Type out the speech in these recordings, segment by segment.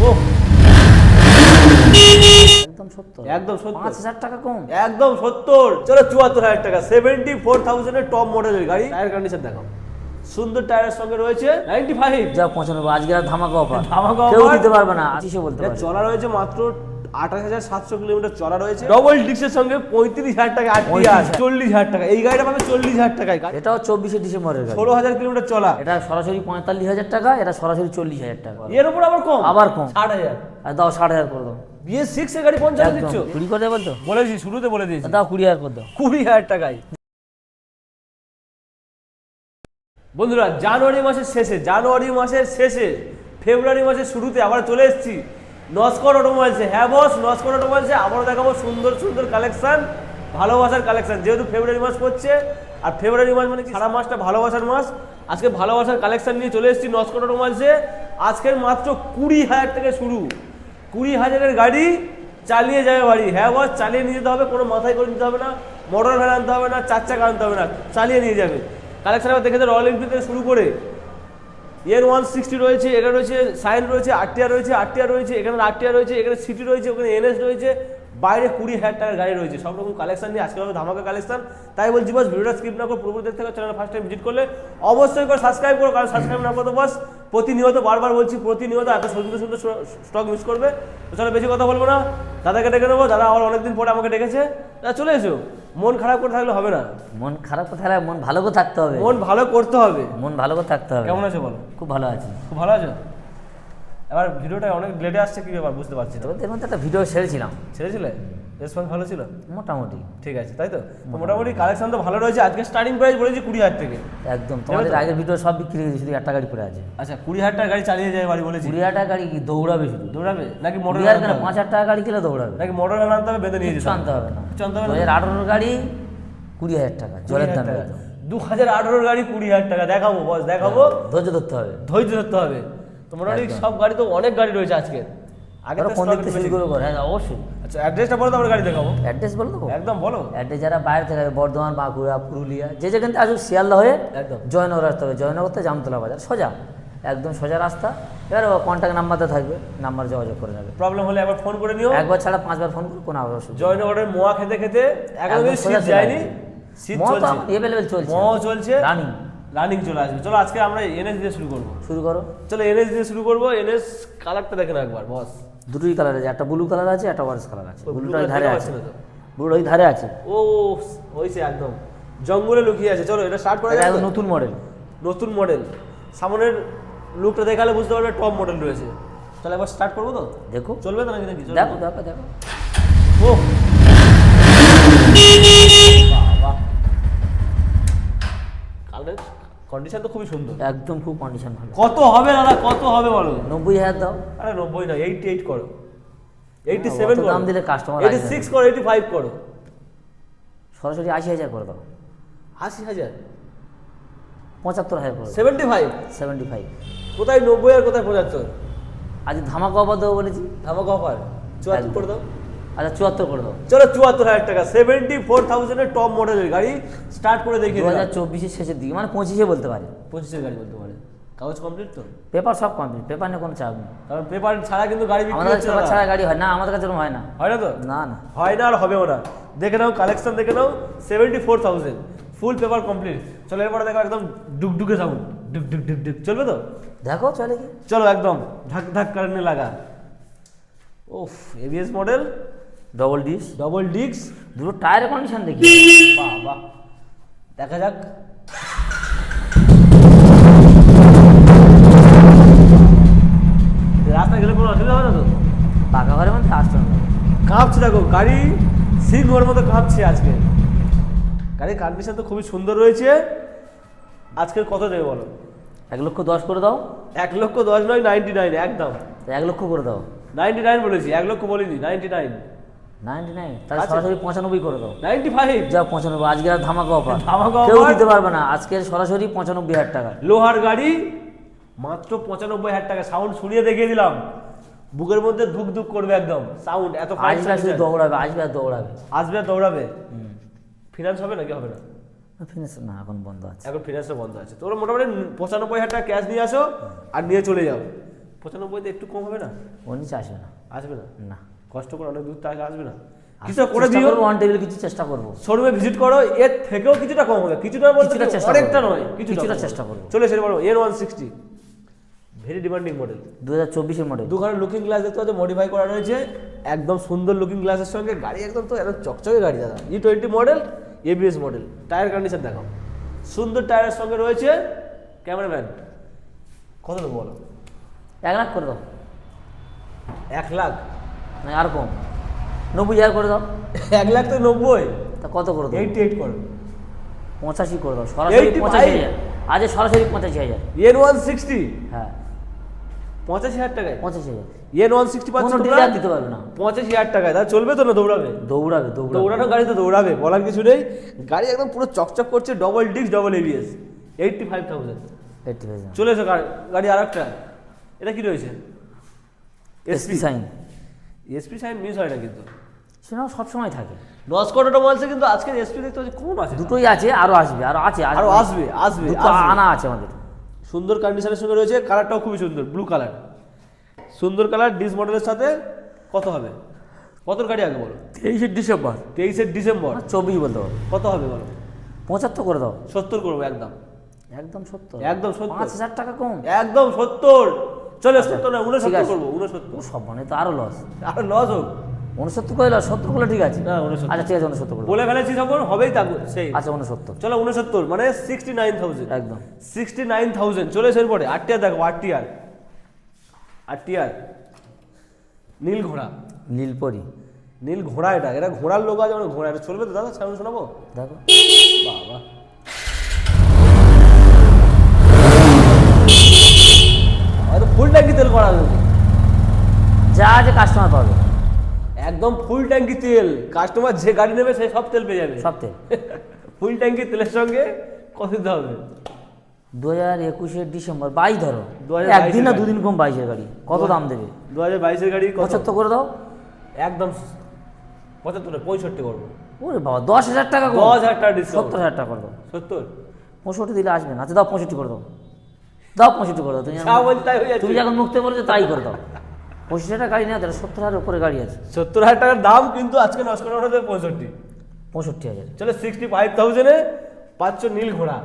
ও একদম সত্তর। একদম সত্তর। পাঁচ হাজার টাকা কম। একদম সত্তর। চলো চুয়াত্তর হাজার টাকা। সেভেন্টি ফোর থাউজেন্ডের টপ মডেলের গাড়ি। টায়ার কন্ডিশন দেখো সুন্দর টায়ারের সঙ্গে রয়েছে নাইনটি ফাইভ যা পঁচানব্বই আজকে আর ধামাকা অফার ধামাকা কেউ দিতে পারবে না কিছু বলতে পারবে? চলা রয়েছে মাত্র আঠাশ হাজার সাতশো কিলোমিটার চলা রয়েছে। ডবল ডিক্সের সঙ্গে পঁয়ত্রিশ হাজার টাকা 35,000 চল্লিশ হাজার টাকা। এই গাড়িটা পাবে চল্লিশ হাজার টাকায়। এটাও চব্বিশে ডিসেম্বরের ষোলো হাজার কিলোমিটার চলা এটা সরাসরি পঁয়তাল্লিশ হাজার টাকা এটা সরাসরি চল্লিশ হাজার টাকা। এর উপর আবার কম? আবার কম। ষাট হাজার। আর দাও ষাট হাজার করে দাও। বিএস সিক্স এর গাড়ি পঞ্চাশ দিচ্ছ? কুড়ি করে দেবে তো বলেছি শুরুতে বলে দিয়েছি। দাও কুড়ি হাজার করে দাও। কুড়ি হাজার টাকায়। বন্ধুরা জানুয়ারি মাসের শেষে জানুয়ারি মাসের শেষে ফেব্রুয়ারি মাসের শুরুতে আবার চলে এসেছি। নস্কর অটোমোবাইলসে হ্যাঁ বস নস্কর অটোমোবাইলসে আবারও দেখাবো সুন্দর সুন্দর কালেকশন ভালোবাসার কালেকশন যেহেতু ফেব্রুয়ারি মাস পড়ছে, আর ফেব্রুয়ারি মাস মানে সারা মাসটা ভালোবাসার মাস। আজকে ভালোবাসার কালেকশন নিয়ে চলে এসেছি নস্কর অটোমোবাইলসে আজকের মাত্র কুড়ি হাজার থেকে শুরু। কুড়ি হাজারের গাড়ি চালিয়ে যাবে বাড়ি। হ্যাঁ বস চালিয়ে নিয়ে যেতে হবে, কোনো মাথায় করে নিতে হবে না। মোটর ভ্যান আনতে হবে না, চার চাকা আনতে হবে না। চালিয়ে নিয়ে যাবে। কালেকশন আবার দেখে রয়্যাল এনফিল্ড থেকে শুরু করে এর ওয়ান সিক্সটি রয়েছে এখানে রয়েছে সাইন রয়েছে আরটিআর রয়েছে আরটিআর রয়েছে, এখানে আরটিআর রয়েছে, এখানে সিটি রয়েছে, ওখানে এনএস রয়েছে। বাইরে কুড়ি হাজার টাকার গাড়ি রয়েছে। সব রকম কালেকশন নিয়ে আজকে হবে ধামাকা কালেকশন তাই বলছি বস ভিডিওটা স্কিপ না করে পুরোপুরি দেখতে হবে চ্যানেল ফার্স্ট টাইম ভিজিট করলে অবশ্যই করে সাবস্ক্রাইব করো কারণ সাবস্ক্রাইব না করতে বস প্রতিনিয়ত বারবার বলছি প্রতিনিয়ত এত সুন্দর সুন্দর স্টক মিস করবে। তো চলো বেশি কথা বলব না। দাদাকে ডেকে নেব। দাদা আবার অনেকদিন পরে আমাকে ডেকেছে। দাদা চলে এসো। মন খারাপ করে থাকলে হবে না। মন খারাপ কোথায় লাগে? মন ভালো করে থাকতে হবে। মন ভালো করতে হবে। মন ভালো করে থাকতে হবে। কেমন আছো বলো? খুব ভালো আছি। খুব ভালো আছো? এবার ভিডিওটা অনেক লেটে আসছে কি ব্যাপার বুঝতে পারছি না তোদের মধ্যে একটা ভিডিও ছেড়েছিলাম। ছেড়েছিলে? রেসপন্স ভালো ছিল? মোটামুটি। ঠিক আছে তাই তো? তো মোটামুটি। কালেকশন তো ভালো রয়েছে আজকে স্টার্টিং প্রাইস বলেছি কুড়ি হাজার থেকে। একদম তোমাদের আগের ভিডিও সব বিক্রি হয়ে শুধু একটা গাড়ি পড়ে আছে। আচ্ছা কুড়ি হাজার টাকা গাড়ি চালিয়ে যায় বাড়ি বলেছি। কুড়ি হাজার টাকা গাড়ি কি দৌড়াবে শুধু? দৌড়াবে নাকি মোটর কেন? পাঁচ হাজার টাকা গাড়ি কিনে দৌড়াবে? নাকি মোটর আনতে হবে বেঁধে নিয়ে যেতে আনতে হবে না। আনতে হবে না? আঠারোর গাড়ি কুড়ি হাজার টাকা জলের দামে। দু হাজার আঠারোর গাড়ি কুড়ি হাজার টাকা দেখাবো বস দেখাবো। ধৈর্য ধরতে হবে। ধৈর্য ধরতে হবে। তো মোটামুটি সব গাড়ি তো অনেক গাড়ি রয়েছে আজকে। আগে তো ফোন stock শুরু বেশি। করে করো হ্যাঁ অবশ্যই। আচ্ছা অ্যাড্রেসটা বলো তো আমরা গাড়ি দেখাবো। অ্যাড্রেস বলে দেবো একদম বলো। অ্যাড্রেস যারা বাইরে থেকে বর্ধমান বাঁকুড়া পুরুলিয়া যে যেখান থেকে আসুক শিয়ালদা হয়ে একদম। জয়নগর আসতে হবে। জয়নগর থেকে জামতলা বাজার সোজা। একদম সোজা রাস্তা। এবার কন্ট্যাক্ট নাম্বারটা থাকবে নাম্বার যোগাযোগ করে নেবে। প্রবলেম হলে একবার ফোন করে নিও। একবার ছাড়া পাঁচবার ফোন করে কোনো অসুবিধা জয়নগরের মোয়া খেতে খেতে একদম শীত যায়নি। শীত তো চলছে। এভেলেবেল চলছে। মহ চলছে। রানিং রানিং চলে আসবে। চলো আজকে আমরা এনএস দিয়ে শুরু করব। শুরু করো। চলো এনএস দিয়ে শুরু করব। এনএস কালারটা দেখেন একবার বস। দুটোই কালার আছে একটা ব্লু কালার আছে একটা অরেঞ্জ কালার আছে। ব্লুটা ধারে আছে। ব্লুটা ওই ধারে আছে। ও হয়েছে একদম। জঙ্গলে লুকিয়ে আছে। চলো এটা স্টার্ট করা তো? নতুন মডেল নতুন মডেল সামনের লুকটা দেখালে বুঝতে পারবে টপ মডেল রয়েছে। তাহলে একবার স্টার্ট করব তো? দেখো। চলবে তো নাকি নাকি? দেখো দেখো দেখো। ও কালের? কন্ডিশন তো খুবই সুন্দর। একদম খুব কন্ডিশন ভালো। কত হবে দাদা? কত হবে বলো? নব্বই হাজার দাও। আরে নব্বই না এইটি এইট করো। এইটি না, সেভেন দাম দিলে কাস্টমার এইটি সিক্স করো এইটি ফাইভ করো। সরাসরি আশি হাজার করে দাও। আশি হাজার? পঁচাত্তর হাজার করে সেভেন্টি ফাইভ সেভেন্টি ফাইভ কোথায় নব্বই আর কোথায় পঁচাত্তর? আজ ধামাকা অফার দেবো বলেছি। ধামাকা অফার চুয়াত্তর। করে দাও। আচ্ছা চুয়াত্তর করে দাও। চলো চুয়াত্তর হাজার টাকা। সেভেন্টি ফোর থাউজেন্ডের টপ মডেলের গাড়ি স্টার্ট করে দু হাজার চব্বিশের শেষের দিকে মানে পঁচিশে বলতে পারে। পঁচিশের গাড়ি বলতে পারে। কাগজ কমপ্লিট তো? পেপার সব কমপ্লিট পেপার নিয়ে কোনো চাপ নেই। কারণ পেপার ছাড়া কিন্তু গাড়ি বিক্রি আমাদের কাছে পেপার। ছাড়া গাড়ি হয় না আমাদের কাছে হয় না। হয় না তো? না না। হয় না আর হবেও না। দেখে নাও কালেকশন দেখে নাও। Seventy four thousand full paper complete চলো এরপরে দেখো একদম ডুকডুকে সাউন্ড ডুক ডুক ডুক ডুক চলবে তো? দেখো চলে কি চলো একদম ধাক ধাক কারণে লাগা। Of ABS model double disc double ডিক্স দুটো টায়ারের কন্ডিশন দেখি। বাহ বাহ। দেখা যাক। রাস্তায় গেলে কোনো অসুবিধা হবে না তো? পাকা ঘরের মানে আসতে হবে। কাঁপছে দেখো গাড়ি সিট সিংহর মতো কাঁপছে আজকে। গাড়ির কন্ডিশন তো খুবই সুন্দর রয়েছে। আজকের কত দেবে বলো? এক লক্ষ দশ করে দাও। এক লক্ষ দশ নয় নাইনটি নাইন একদম। এক লক্ষ করে দাও। নাইনটি নাইন বলেছি এক লক্ষ বলিনি নাইনটি নাইন নাইনটি নাইন তাহলে আচ্ছা। সরাসরি পঁচানব্বই করে দাও। নাইনটি ফাইভ যা পঁচানব্বই। আজকে আর ধামাকা অফার ধামাকা কেউ দিতে পারবে না। আজকে সরাসরি পঁচানব্বই হাজার টাকা। লোহার গাড়ি মাত্র পঁচানব্বই হাজার টাকা। সাউন্ড শুনিয়ে দেখিয়ে দিলাম। বুকের মধ্যে ধুক ধুক করবে একদম। সাউন্ড এত আসবে শুধু দৌড়াবে আসবে আর দৌড়াবে। আসবে আর দৌড়াবে? ফিনান্স হবে নাকি হবে না? ফিনিশ না এখন বন্ধ আছে। এখন ফিনান্সও বন্ধ আছে। তোমরা মোটামুটি পঁচানব্বই হাজার টাকা ক্যাশ নিয়ে আসো আর নিয়ে চলে যাও। পঁচানব্বইতে একটু কম হবে না? ওর নিচে আসবে না। আসবে না? না। কষ্ট করে অনেক দূর থেকে আসবে না। কিছু করে দিও। ওয়ান টেবিল কিছু চেষ্টা করব। শোরুমে ভিজিট করো এর থেকেও কিছুটা কম হবে। কিছুটা বলতে অনেকটা নয় কিছুটা চেষ্টা করব। চলে এসে বলো এর one sixty very demanding model দু হাজার চব্বিশের মডেল দুখানে লুকিং গ্লাস দেখতে পাচ্ছ মডিফাই করা রয়েছে। একদম সুন্দর লুকিং গ্লাসের সঙ্গে। গাড়ি একদম তো একদম চকচকে গাড়ি দাদা। E twenty model ABS model tyre condition দেখাও। সুন্দর টায়ারের সঙ্গে রয়েছে ক্যামেরাম্যান কত দেবো বলো? এক লাখ করে দাও। এক লাখ? না আর কম। নব্বই হাজার করে দাও। এক লাখ তো নব্বই। তা কত করে দাও? এইটটি এইট করো। পঁচাশি করে দাও। সরাসরি 85 পঁচাশি হাজার। আজ সরাসরি পঁচাশি হাজার। এন ওয়ান সিক্সটি হ্যাঁ। পঁচাশি হাজার টাকায়? পঁচাশি হাজার। এন ওয়ান সিক্সটি কোনো ডিলার দিতে পারবে না। পঁচাশি হাজার টাকায়। তাহলে চলবে তো না দৌড়াবে? দৌড়াবে দৌড়াবে। দৌড়ানো গাড়ি তো দৌড়াবে বলার কিছু নেই। গাড়ি একদম পুরো চকচক করছে double disc double ABS eighty five thousand eighty thousand চলে এসো গাড়ি- গাড়ি আর একটা এটা কি রয়েছে? SP Shine SP Shine miss হয় না কিন্তু। সেটাও সবসময় থাকে। নস্কট বলছে কিন্তু আজকে এসপি দেখতে পাচ্ছি কম আছে। দুটোই আছে আরও আসবে আরও আছে আরও আসবে আসবে। আনা আছে আমাদের। সুন্দর কন্ডিশনের সঙ্গে রয়েছে কালারটাও খুবই সুন্দর ব্লু কালার সুন্দর কালার ডিস মডেলের সাথে কত হবে? কত গাড়ি আগে বলো? তেইশে ডিসেম্বর। তেইশে ডিসেম্বর। চব্বিশ বলতে পারো কত হবে বলো? পঁচাত্তর করে দাও। সত্তর করব একদম। একদম সত্তর। একদম সত্তর। পাঁচ হাজার টাকা কম। একদম সত্তর। চলে সত্তর না ঠিক উনসত্তর করব উনসত্তর সব মানে তো লস আর লস হোক। উনসত্তর সত্তর করলে ঠিক আছে। না, 69 আচ্ছা ঠিক আছে উনসত্তর বলে ফেলেছি যখন হবেই তা সেই। আচ্ছা উনসত্তর চলো উনসত্তর মানে সিক্সটি নাইন থাউজেন্ড একদম। সিক্সটি নাইন থাউজেন্ড চলে এসে পরে আর আর। আর। নীল ঘোড়া। নীলপরি। নীল ঘোড়া এটা এটা ঘোড়ার লোক আছে মানে ঘোড়া এটা চলবে তো দাদা সামনে শোনাবো? দেখো। বাবা হয়তো ফুল ট্যাঙ্কি তেল করা হবে যা আছে কাস্টমার পাবে। একদম ফুল ট্যাঙ্কি তেল। কাস্টমার যে গাড়ি নেবে সে সব তেল পেয়ে যাবে। সব তেল। ফুল ট্যাঙ্কি তেলের সঙ্গে কত দিতে হবে। দু হাজার একুশের ডিসেম্বর বাইশ ধরো। 2022 একদিন না। দুদিন কম বাইশের গাড়ি। কত দাম দেবে? দু হাজার বাইশের গাড়ি পঁচাত্তর করে দাও। একদম পঁচাত্তর পঁয়ষট্টি করব। ওরে বাবা দশ হাজার টাকা দশ হাজার টাকা সত্তর হাজার টাকা করে দাও। সত্তর? পঁয়ষট্টি দিলে আসবে না। আচ্ছা দাও পঁয়ষট্টি করে দাও। দাও পঁয়ষট্টি করে দাও। তুমি যা। তুমি যখন মুক্তি বলেছ তাই করে দাও। পঁচিশ হাজার গাড়ি নেওয়া তাহলে সত্তর হাজার উপরে গাড়ি আছে। সত্তর হাজার টাকার দাম কিন্তু আজকে নষ্ট করা হলো পঁয়ষট্টি। পঁয়ষট্টি হাজার। চলে সিক্সটি ফাইভ থাউজেন্ডে পাচ্ছ নীল ঘোড়া।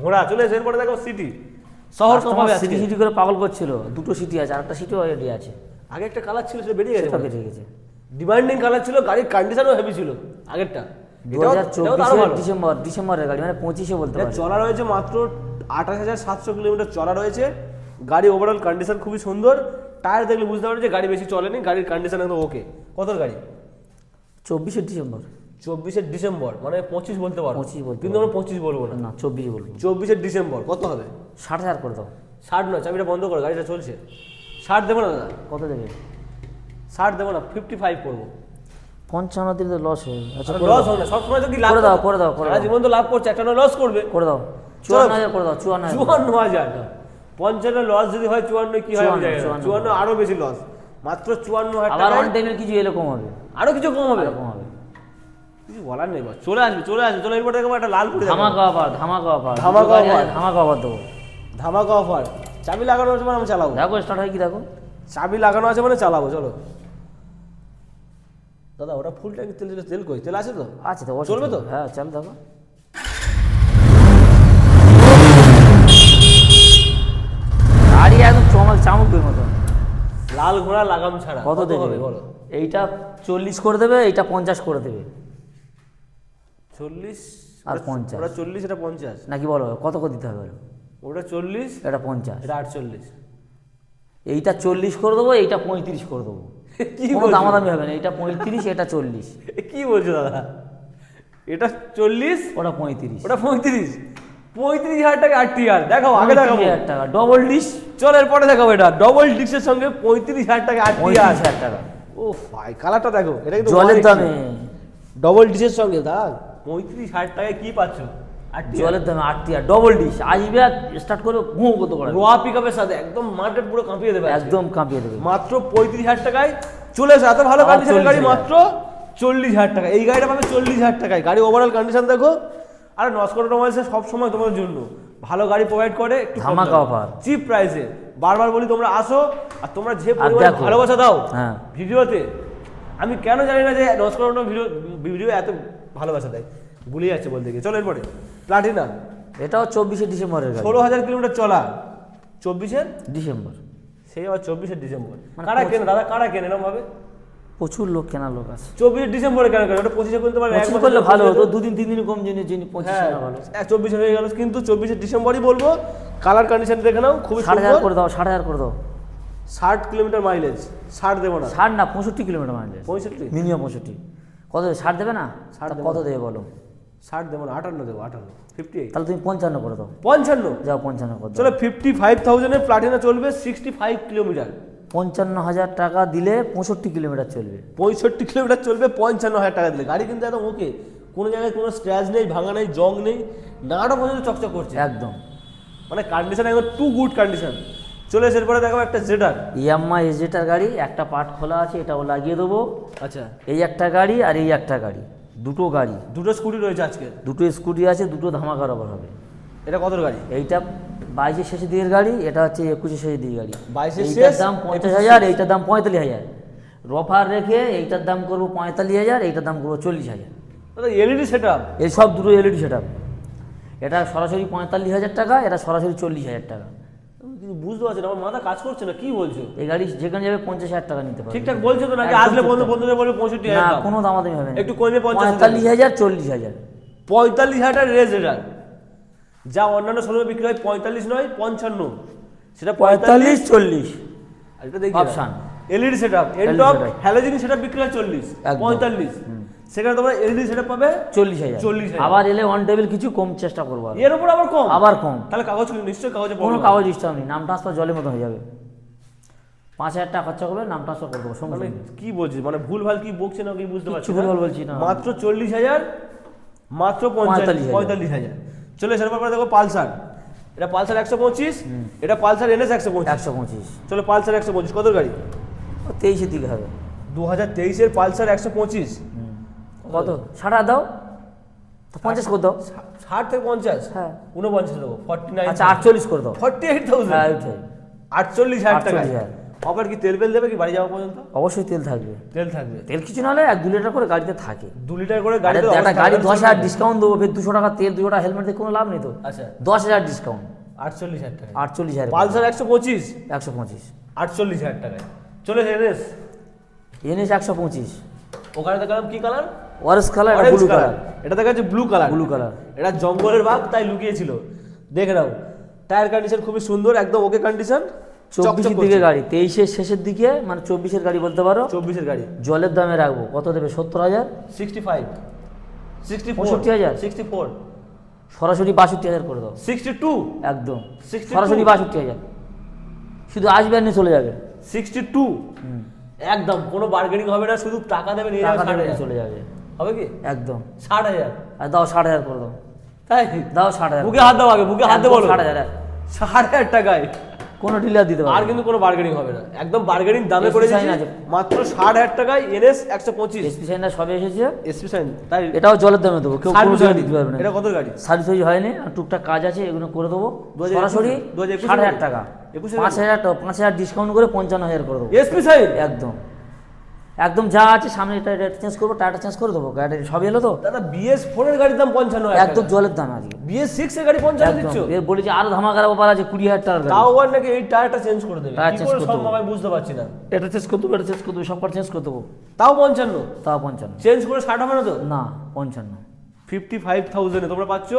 ঘোড়া চলে এসে এরপরে দেখো সিটি শহর হবে সিটি সিটি করে পাগল করছিল দুটো সিটি আছে আর একটা সিটিও অলরেডি আছে। আগে একটা কালার ছিল সেটা বেরিয়ে গেছে সেটা বেরিয়ে গেছে। ডিমান্ডিং কালার ছিল গাড়ির কন্ডিশনও হেভি ছিল আগেরটা। দু হাজার চব্বিশের ডিসেম্বর ডিসেম্বরের গাড়ি মানে পঁচিশে বলতে চলা রয়েছে মাত্র আঠাশ হাজার সাতশো কিলোমিটার চলা রয়েছে। গাড়ি ওভারঅল কন্ডিশন খুবই সুন্দর টায়ার দেখলে বুঝতে পারবে যে গাড়ি বেশি চলেনি গাড়ির কন্ডিশন একদম ওকে কত গাড়ি? চব্বিশে ডিসেম্বর। চব্বিশে ডিসেম্বর মানে পঁচিশ বলতে পারো। 25 বলতে কিন্তু আমরা পঁচিশ বলব না। না চব্বিশে বলব চব্বিশে ডিসেম্বর কত হবে? ষাট হাজার করে দাও। ষাট নয় চাবিটা বন্ধ করো গাড়িটা চলছে। ষাট দেবো না দাদা? কত দেবে? ষাট দেবো না ফিফটি ফাইভ করব। পঞ্চান্ন দিলে তো লস হয়ে। আচ্ছা লস দাও। হবে সবসময় কি লাভ করে দাও, করে দাও, করে দাও। জীবন তো লাভ করছে একটা লস করবে। করে দাও। চুয়ান্ন হাজার করে দাও চুয়ান্ন চুয়ান্ন হাজার। পঞ্চান্ন লস যদি হয় চুয়ান্ন কি হয় চুয়ান্ন, আরও বেশি লস মাত্র চুয়ান্ন হাজার অন টাইমের কিছু এলে কম হবে। আরও কিছু কম হবে। কম হবে। কিছু বলার নেই চলে আসবে চলে আসবে। চলে এরপর দেখব একটা লাল করে ধামাকা অফার ধামাকা অফার ধামাকা গাড়ি ধামাকা অফার দেবো। ধামাকা অফার চাবি লাগানো আছে মানে আমি চালাবো। দেখো স্টার্ট হয় কি দেখো। চাবি লাগানো আছে মানে চালাবো চলো। দাদা ওটা ফুল ট্যাঙ্কি তেল তেল কই? তেল আছে তো? আছে তো চলবে তো? হ্যাঁ চল দেখো। গাড়ি একদম চমক চামকের মতো লাল ঘোড়া লাগাম ছাড়া। কত দেবে? বলো? এইটা চল্লিশ করে দেবে এইটা পঞ্চাশ করে দেবে। চল্লিশ? আর 50 ওটা চল্লিশ এটা পঞ্চাশ? নাকি বলো কত করে দিতে হবে বলো? ওটা চল্লিশ? এটা পঞ্চাশ। এটা আটচল্লিশ। এইটা চল্লিশ করে দেবো এইটা পঁয়ত্রিশ করে দেবো। কি? দামাদামি হবে না এটা পঁয়ত্রিশ এটা চল্লিশ। কি বলছো দাদা? এটা চল্লিশ? ওটা পঁয়ত্রিশ। ওটা পঁয়ত্রিশ? পঁয়ত্রিশ হাজার টাকা আর টিআর দেখাও আগে দেখাবো। হাজার টাকা ডবল ডিশ চল এরপরে দেখাবো এটা। ডবল ডিক্সের সঙ্গে পঁয়ত্রিশ হাজার টাকা আর পঁয়ত্রিশ টিআর হাজার টাকা। ও ভাই কালারটা দেখো এটা কিন্তু জলের দামে। ডবল ডিশের সঙ্গে দাদা। পঁয়ত্রিশ হাজার টাকায় কি পাচ্ছ? জলের দামে আটটি আর ডবল ডিশ আসবে স্টার্ট করে ঘুম করতে পারে রোয়া পিকআপের সাথে একদম মার্কেট পুরো কাঁপিয়ে দেবে একদম কাঁপিয়ে দেবে। মাত্র পঁয়ত্রিশ হাজার টাকায় চলে এসে এত ভালো কন্ডিশনের গাড়ি মাত্র চল্লিশ হাজার টাকা এই গাড়িটা পাবে চল্লিশ হাজার টাকায়। গাড়ি ওভারঅল কন্ডিশন দেখো আর নস্কর অটোমোবাইলসে সব সময় তোমার জন্য। ভালো গাড়ি প্রোভাইড করে একটু ধামাকা offer। চিপ প্রাইসে বারবার বলি তোমরা আসো আর তোমরা যে পরিমাণ ভালোবাসা দাও হ্যাঁ। ভিডিওতে। আমি কেন জানি না যে নস্কর ভিডিও ভিডিও এত ভালোবাসা দেয়। ভুলে যাচ্ছে বলতে গিয়ে। চলো এরপরে। প্লাটিনা এটাও চব্বিশে ডিসেম্বরের গাড়ি। ষোলো হাজার কিলোমিটার চলা। চব্বিশের? ডিসেম্বর। সেই আবার চব্বিশের ডিসেম্বর। মানে কারা কেনে? দাদা কারা কেনে? এরকম ভাবে? প্রচুর লোক কেনা লোক আছে। চব্বিশে ডিসেম্বরে কেন কেন ওটা পঁচিশে করতে পারে পঁচিশ করলে ভালো হতো দুদিন তিন দিন কম জিনিস জিনিস পঁচিশ হ্যাঁ না ভালো। চব্বিশে হয়ে গেল কিন্তু চব্বিশে ডিসেম্বরই বলব কালার কন্ডিশন দেখে নাও খুবই ষাট হাজার করে দাও ষাট হাজার করে দাও। ষাট কিলোমিটার মাইলেজ ষাট দেবো না। ষাট না পঁয়ষট্টি কিলোমিটার মাইলেজ পঁয়ষট্টি? মিনিমাম পঁয়ষট্টি। কত দেবে? ষাট দেবে না? ষাট কত দেবে বলো? ষাট দেবো না আটান্ন দেবো আটান্ন ফিফটি তাহলে তুমি পঞ্চান্ন করে দাও। পঞ্চান্ন? যাও পঞ্চান্ন করে দাও। চলো ফিফটি ফাইভ থাউজেন্ডের প্লাটিনা চলবে সিক্সটি ফাইভ কিলোমিটার। পঞ্চান্ন হাজার টাকা দিলে পঁয়ষট্টি কিলোমিটার চলবে। পঁয়ষট্টি কিলোমিটার চলবে পঞ্চান্ন হাজার টাকা দিলে। গাড়ি কিন্তু একদম ওকে কোনো জায়গায় কোনো স্ক্র্যাচ নেই ভাঙা নেই জং নেই নাটা পর্যন্ত চকচক করছে। একদম। মানে কন্ডিশন একদম টু গুড কন্ডিশন চলে এসে এরপরে দেখো একটা জেটার ইয়াম্মা এই জেটার গাড়ি একটা পার্ট খোলা আছে এটাও লাগিয়ে দেবো। আচ্ছা। এই একটা গাড়ি আর এই একটা গাড়ি দুটো গাড়ি। দুটো স্কুটি রয়েছে আজকে। দুটো স্কুটি আছে দুটো ধামাকার ওপর হবে। এটা কত গাড়ি? এইটা বাইশের শেষে দিকের গাড়ি এটা হচ্ছে একুশের শেষের দিকের গাড়ি। 22 এর এইটার দাম পঞ্চাশ হাজার এইটার দাম পঁয়তাল্লিশ হাজার। রফার রেখে এইটার দাম করব পঁয়তাল্লিশ হাজার এইটার দাম করব চল্লিশ হাজার। এলইডি সেট আপ এই সব দুটো এলইডি সেট আপ এটা সরাসরি পঁয়তাল্লিশ হাজার টাকা এটা সরাসরি চল্লিশ হাজার টাকা। বুঝতে পারছি আমার মাথা কাজ করছে না কি বলছো? এই গাড়ি যেখানে যাবে পঞ্চাশ হাজার টাকা নিতে পারবে। ঠিকঠাক বলছো তো নাকি আসলে বন্ধু বন্ধুদের বলবে পঁয়ষট্টি না কোনো দামাদামি হবে না। একটু কমে। পঁয়তাল্লিশ হাজার চল্লিশ হাজার। পঁয়তাল্লিশ হাজার রেজ এটার যা অন্যান্য শোরুমে বিক্রি হয় পঁয়তাল্লিশ নয় পঞ্চান্ন। সেটা পঁয়তাল্লিশ চল্লিশ। এটা দেখি. এলইডি সেট আপ এন্টপ setup। হ্যালোজিন সেট আপ বিক্রি হয় চল্লিশ পঁয়তাল্লিশ। সেখানে তোমরা এলইডি সেট পাবে চল্লিশ হাজার। 40,000 আবার এলে ওয়ান টেবিল কিছু কম চেষ্টা করব এর উপর আবার কম? আবার কম। তাহলে কাগজ নিশ্চয়ই কাগজে কোনো কাগজ ডিস্টার্ব নেই। নাম ট্রান্সফার জলের মতো হয়ে যাবে। পাঁচ হাজার টাকা খরচা করবে নাম ট্রান্সফার করে দেবো মানে কি বলছিস? মানে ভুল ভালো কি বকছে না কি বুঝতে পারছি ভুলভাল বলছি না। মাত্র চল্লিশ হাজার মাত্র পঁয়তাল্লিশ পঁয়তাল্লিশ হাজার। চলে এসে পরে দেখো পালসার। এটা পালসার একশো পঁচিশ এটা পালসার এনএস একশো পঁচিশ। একশো পঁচিশ। চলো পালসার একশো পঁচিশ কত গাড়ি? ও তেইশের দিকে হবে। দু হাজার তেইশের পালসার একশো পঁচিশ। কত? ষাট দাও। পঞ্চাশ করে দাও। ষাট থেকে পঞ্চাশ? হ্যাঁ। উনপঞ্চাশ দেবো ফর্টি নাইন আচ্ছা আটচল্লিশ করে দাও। Forty eight thousand. আটচল্লিশ হাজার টাকা 48,000 অফার কি তেল বেল দেবে কি বাড়ি যাওয়া পর্যন্ত? অবশ্যই তেল থাকবে। তেল থাকবে। তেল কিছু না হলে এক দু লিটার করে গাড়িতে থাকে। দু লিটার করে গাড়িতে একটা গাড়ি দশ হাজার ডিসকাউন্ট দেবো ফের দুশো টাকা তেল দুশো টাকা হেলমেট দিয়ে কোনো লাভ নেই তো। আচ্ছা। দশ হাজার ডিসকাউন্ট আটচল্লিশ হাজার টাকা। আটচল্লিশ হাজার পালসার একশো পঁচিশ? একশো পঁচিশ। আটচল্লিশ হাজার টাকায়। চলে এনএস? এনএস একশো পঁচিশ। ওখানে দেখালাম কি colour orange colour blue colour এটা দেখা যাচ্ছে ব্লু কালার ব্লু কালার এটা জঙ্গলের বাঘ তাই লুকিয়েছিল। দেখে নাও। টায়ার কন্ডিশন খুবই সুন্দর একদম ওকে কন্ডিশন চব্বিশের দিকে গাড়ি তেইশের শেষের দিকে মানে চব্বিশের গাড়ি বলতে পারো। চব্বিশের গাড়ি। জলের দামে রাখব। কত দেবে? সত্তর হাজার? Sixty five sixty four 65,000? Sixty four সরাসরি বাষট্টি হাজার করে দাও। সিক্সটি টু একদম সরাসরি বাষট্টি হাজার। শুধু আসবে আর নিয়ে চলে যাবে। সিক্সটি টু একদম। কোনো বার্গেনিং হবে না শুধু টাকা দেবে নিয়ে টাকা ষাট দেবে চলে যাবে। হবে কি? একদম। ষাট হাজার। আর দাও ষাট হাজার করে দাও। তাই? দাও ষাট হাজার। বুকে হাত দাও আগে বুকে হাত দিয়ে বলো। ষাট হাজার। ষাট হাজার টাকায়। কোনো ডিলার দিতে আর কিন্তু কোনো বার্গেনিং হবে না। একদম বার্গেনিং দামে করে দিয়েছি মাত্র ষাট হাজার টাকায় এনএস একশো পঁচিশ। এসপি সাইনটা সবে এসেছে। এসপি সাইন তাই এটাও জলের দামে দেবো কেউ কোনো ডিলার দিতে পারবে না। এটা কত গাড়ি? সার্ভিস ফার্ভিস হয়নি আর টুকটাক কাজ আছে এগুলো করে দেবো। সরাসরি 2021 ষাট হাজার? টাকা। 21 পাঁচ হাজার টাকা পাঁচ হাজার ডিসকাউন্ট করে পঞ্চান্ন হাজার করে দেবো। এসপি সাইন একদম। একদম যা আছে সামনে এটা এটা চেঞ্জ করব টায়ারটা চেঞ্জ করে দেবো গাড়ি সব এলো তো? দাদা বিএস ফোর এর গাড়ির দাম পঞ্চান্ন একদম জলের দাম আজকে। বিএস সিক্স এর গাড়ি পঞ্চান্ন দিচ্ছ? এর বলেছি আরও ধামাকার ব্যাপার আছে কুড়ি হাজার টাকা তাও আবার নাকি এই টায়ারটা চেঞ্জ করে দেবে। টায়ার change করে আমি বুঝতে পারছি না। এটা চেঞ্জ করে দেবো এটা চেঞ্জ করে দেবো সব চেঞ্জ করে দেবো। তাও পঞ্চান্ন? তাও পঞ্চান্ন। চেঞ্জ করে ষাট হবে না তো? না পঞ্চান্ন। ফিফটি ফাইভ থাউজেন্ডে তোমরা পাচ্ছ?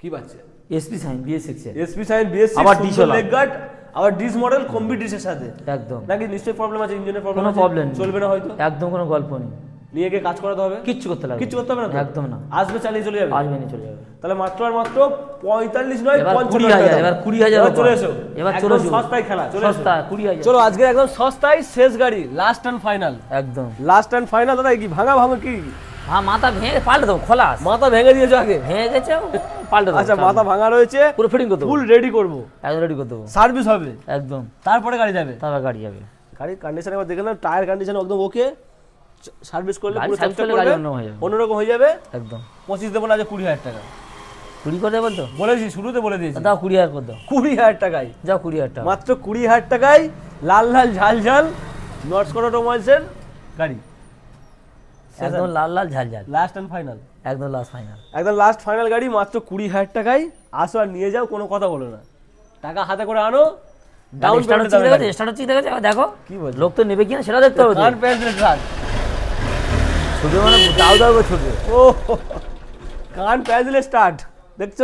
কি পাচ্ছে? এসপি সাইন বিএস সিক্সের এসপি সাইন বিএস সিক্স আবার। লেগ গার্ড আবার ডিস মডেল কম্বি ডিসের সাথে। একদম। নাকি নিশ্চয়ই প্রবলেম আছে ইঞ্জিনের প্রবলেম কোনো প্রবলেম চলবে না হয়তো? একদম কোনো গল্প নেই। নিয়ে গিয়ে কাজ করাতে হবে? কিচ্ছু করতে লাগবে কিচ্ছু করতে হবে না একদম না। আসবে চালিয়ে চলে যাবে? আসবে নিয়ে চলে যাবে। তাহলে মাত্র আর মাত্র পঁয়তাল্লিশ নয় কুড়ি হাজার এবার কুড়ি হাজার চলে এসো। এবার চলে সস্তায় খেলা চলে সস্তা কুড়ি হাজার। চলো আজকে একদম সস্তায় শেষ গাড়ি লাস্ট অ্যান্ড ফাইনাল একদম। লাস্ট অ্যান্ড ফাইনাল দাদা কি ভাঙা ভাঙা কি? হ্যাঁ মাথা ভেঙে পাল্টে দেবো খোলা মাথা ভেঙে দিয়েছ আগে? ভেঙে গেছে পাল্টে দেবো আচ্ছা মাথা ভাঙা রয়েছে। পুরো ফিটিং করে দেবো। ফুল রেডি করব। একদম রেডি করে দেবো। সার্ভিস হবে? একদম। তারপরে গাড়ি যাবে? তারপর গাড়ি যাবে। গাড়ির কন্ডিশন একবার দেখে নাও টায়ার কন্ডিশন একদম ওকে সার্ভিস করলে পুরো চকচক করলে অন্যরকম হয়ে যাবে। হয়ে একদম। পঁচিশ দেবো না যে কুড়ি হাজার টাকা। কুড়ি করে বলতো বলেছি শুরুতে বলে দিয়েছি। দাও কুড়ি হাজার করে দাও। কুড়ি হাজার টাকায়। যাও কুড়ি হাজার টাকা। মাত্র কুড়ি হাজার টাকায় লাল লাল ঝাল ঝাল স্কট অটোমোবাইলসের গাড়ি। একদম লাল লাল ঝাল ঝাল। লাস্ট অ্যান্ড ফাইনাল একদম লাস্ট ফাইনাল একদম লাস্ট ফাইনাল গাড়ি মাত্র কুড়ি হাজার টাকায়। আসো আর নিয়ে যাও কোনো কথা বলো না। টাকা হাতে করে আনো ডাউন স্টার্ট হচ্ছে দেখো স্টার্ট হচ্ছে দেখো দেখো। কি বলছো? লোক তো নেবে কিনা সেটা দেখতে হবে। কার প্যান্সেল ট্রাক ছুটবে মানে দাও দাও ছুটবে। ও কান প্যান্সেলের স্টার্ট দেখছ?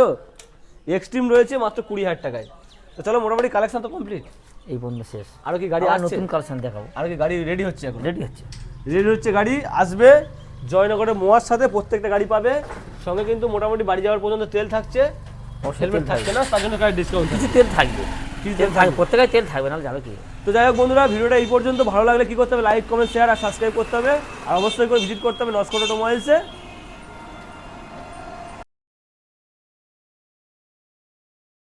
এক্সট্রিম রয়েছে মাত্র কুড়ি হাজার টাকায়। তো চলো মোটামুটি কালেকশন তো কমপ্লিট এই পর্যন্ত শেষ। আরও কি গাড়ি আর আসছে? নতুন কালেকশন দেখাবো। আরও কি গাড়ি রেডি হচ্ছে এখন? রেডি হচ্ছে। রেডি হচ্ছে গাড়ি আসবে। জয়নগরের মোয়ার সাথে প্রত্যেকটা গাড়ি পাবে। সঙ্গে কিন্তু মোটামুটি বাড়ি যাওয়ার পর্যন্ত তেল থাকছে। হেলমেট থাকছে না তার জন্য গাড়ি ডিসকাউন্ট কিছু তেল থাকবে। কিছু তেল থাকবে প্রত্যেকের তেল থাকবে না যাবে কি? তো যাই হোক বন্ধুরা ভিডিওটা এই পর্যন্ত। ভালো লাগলে কি করতে হবে লাইক কমেন্ট শেয়ার আর সাবস্ক্রাইব করতে হবে। আর অবশ্যই করে ভিজিট করতে হবে নস্কট অটোমোবাইলসে